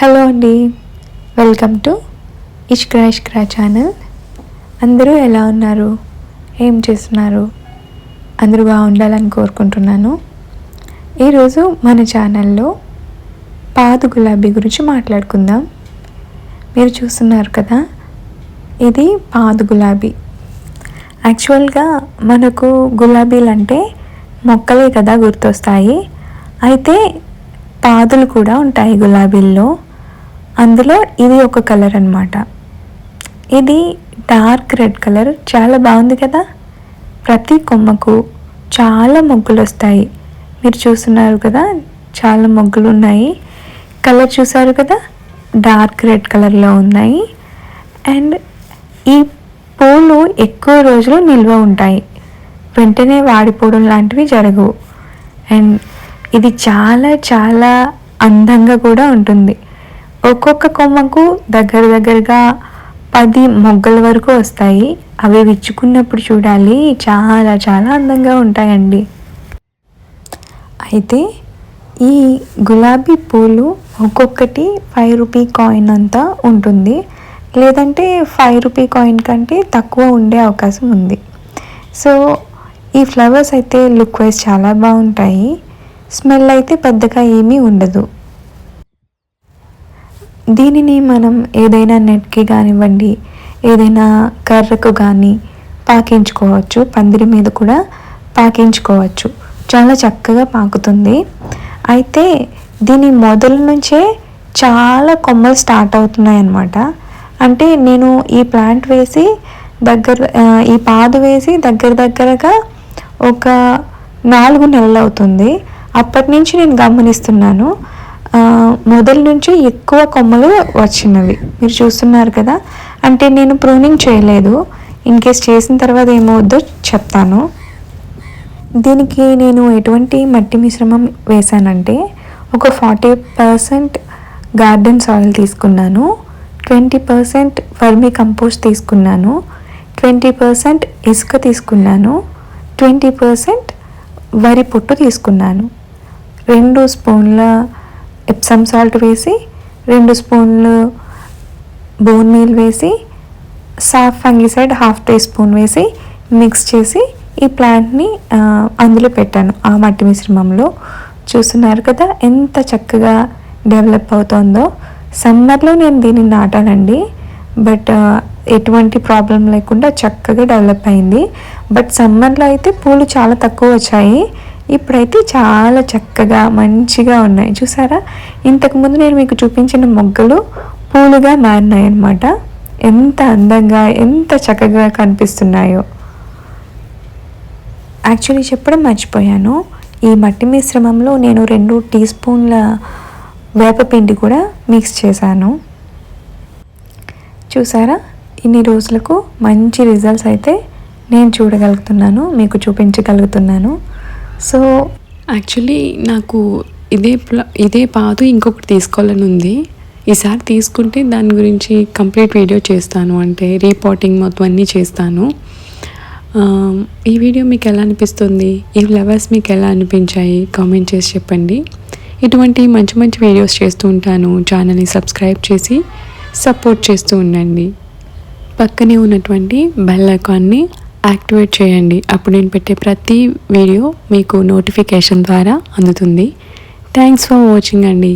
Hello అండి. Welcome to Ishkra Ishkra channel అందరూ ఎలా ఉన్నారు? ఏం చేస్తున్నారు? అందరూ బాగుండాలని కోరుకుంటున్నాను. ఈరోజు మన ఛానల్లో పాదు గులాబీ గురించి మాట్లాడుకుందాం. మీరు చూస్తున్నారు కదా ఇది పాదు గులాబీ యాక్చువల్గా మనకు గులాబీలు అంటే మొక్కలే కదా గుర్తొస్తాయి. అయితే పాదులు కూడా ఉంటాయి గులాబీల్లో. అందులో ఇది ఒక కలర్ అనమాట ఇది డార్క్ రెడ్ కలర్. చాలా బాగుంది కదా? ప్రతి కొమ్మకు చాలా మొగ్గులు వస్తాయి మీరు చూస్తున్నారు కదా? చాలా మొగ్గులు ఉన్నాయి కలర్ చూసారు కదా? డార్క్ రెడ్ కలర్లో ఉన్నాయి. అండ్ ఈ పూలు ఎక్కువ రోజులు నిల్వ ఉంటాయి. వెంటనే వాడిపోవడం లాంటివి జరగవు. అండ్ ఇది చాలా చాలా అందంగా కూడా ఉంటుంది. ఒక్కొక్క కొమ్మకు దగ్గర దగ్గరగా పది మొగ్గల వరకు వస్తాయి. అవి విచ్చుకున్నప్పుడు చూడాలి. చాలా చాలా అందంగా ఉంటాయండి. అయితే ఈ గులాబీ పూలు ఒక్కొక్కటి ఫైవ్ రూపీ కాయిన్ అంతా ఉంటుంది. లేదంటే ఫైవ్ రూపీ కాయిన్ కంటే తక్కువ ఉండే అవకాశం ఉంది. సో ఈ ఫ్లవర్స్ అయితే లుక్ వైజ్ చాలా బాగుంటాయి. స్మెల్ అయితే పెద్దగా ఏమీ ఉండదు. దీనిని మనం ఏదైనా నెట్కి కానివ్వండి ఏదైనా కర్రకు కానీ పాకించుకోవచ్చు. పందిరి మీద కూడా పాకించుకోవచ్చు. చాలా చక్కగా పాకుతుంది. అయితే దీని మొదల నుంచే చాలా కొమ్మలు స్టార్ట్ అవుతున్నాయి అన్నమాట అంటే నేను ఈ ప్లాంట్ వేసి దగ్గర ఈ పాదు వేసి దగ్గర దగ్గరగా ఒక నాలుగు నెలలు అవుతుంది. అప్పటి నుంచి నేను గమనిస్తున్నాను. మొదల నుంచి ఎక్కువ కొమ్మలు వచ్చినవి. మీరు చూస్తున్నారు కదా? అంటే నేను ప్రూనింగ్ చేయలేదు. ఇన్ కేస్ చేసిన తర్వాత ఏమవుద్దో చెప్తాను. దీనికి నేను ఎటువంటి మట్టి మిశ్రమం వేశానంటే ఒక ఫార్టీ పర్సెంట్ గార్డెన్ సాయిల్ తీసుకున్నాను. ట్వంటీ పర్సెంట్ వర్మీ కంపోస్ట్ తీసుకున్నాను. ట్వంటీ పర్సెంట్ ఇసుక తీసుకున్నాను. ట్వంటీ పర్సెంట్ వరి పొట్టు తీసుకున్నాను. రెండు స్పూన్ల ఎప్సమ్ సాల్ట్ వేసి రెండు స్పూన్లు బోన్ మీల్ వేసి Saaf fungicide half teaspoon వేసి మిక్స్ చేసి ఈ ప్లాంట్ని అందులో పెట్టాను ఆ మట్టి మిశ్రమంలో. చూస్తున్నారు కదా ఎంత చక్కగా డెవలప్ అవుతుందో. సమ్మర్లో నేను దీన్ని నాటానండి. బట్ ఎటువంటి ప్రాబ్లం లేకుండా చక్కగా డెవలప్ అయింది. బట్ సమ్మర్లో అయితే పూలు చాలా తక్కువ వచ్చాయి. ఇప్పుడైతే చాలా చక్కగా మంచిగా ఉన్నాయి. చూసారా? ఇంతకుముందు నేను మీకు చూపించిన మొగ్గలు పూలుగా మారినాయి అన్నమాట ఎంత అందంగా ఎంత చక్కగా కనిపిస్తున్నాయో. యాక్చువల్లీ చెప్పడం మర్చిపోయాను. ఈ మట్టి మిశ్రమంలో నేను రెండు టీ స్పూన్ల వేపపిండి కూడా మిక్స్ చేశాను. చూసారా? ఇన్ని రోజులకు మంచి రిజల్ట్స్ అయితే నేను చూడగలుగుతున్నాను మీకు చూపించగలుగుతున్నాను. సో యాక్చువల్లీ నాకు ఇదే ఇదే పాదు ఇంకొకటి తీసుకోవాలని ఉంది. ఈసారి తీసుకుంటే దాని గురించి కంప్లీట్ వీడియో చేస్తాను. అంటే రీపోర్టింగ్ మొత్తం అన్నీ చేస్తాను. ఈ వీడియో మీకు ఎలా అనిపిస్తుంది? ఈ ఫ్లవర్స్ మీకు ఎలా అనిపించాయి? కామెంట్ చేసి చెప్పండి. ఇటువంటి మంచి మంచి వీడియోస్ చేస్తూ ఉంటాను. ఛానల్ని సబ్స్క్రైబ్ చేసి సపోర్ట్ చేస్తూ ఉండండి. పక్కనే ఉన్నటువంటి బెల్ ఐకాన్ని యాక్టివేట్ చేయండి. అప్పుడు నేను పెట్టే ప్రతి వీడియో మీకు నోటిఫికేషన్ ద్వారా అందుతుంది. థ్యాంక్స్ ఫర్ వాచింగ్ అండి.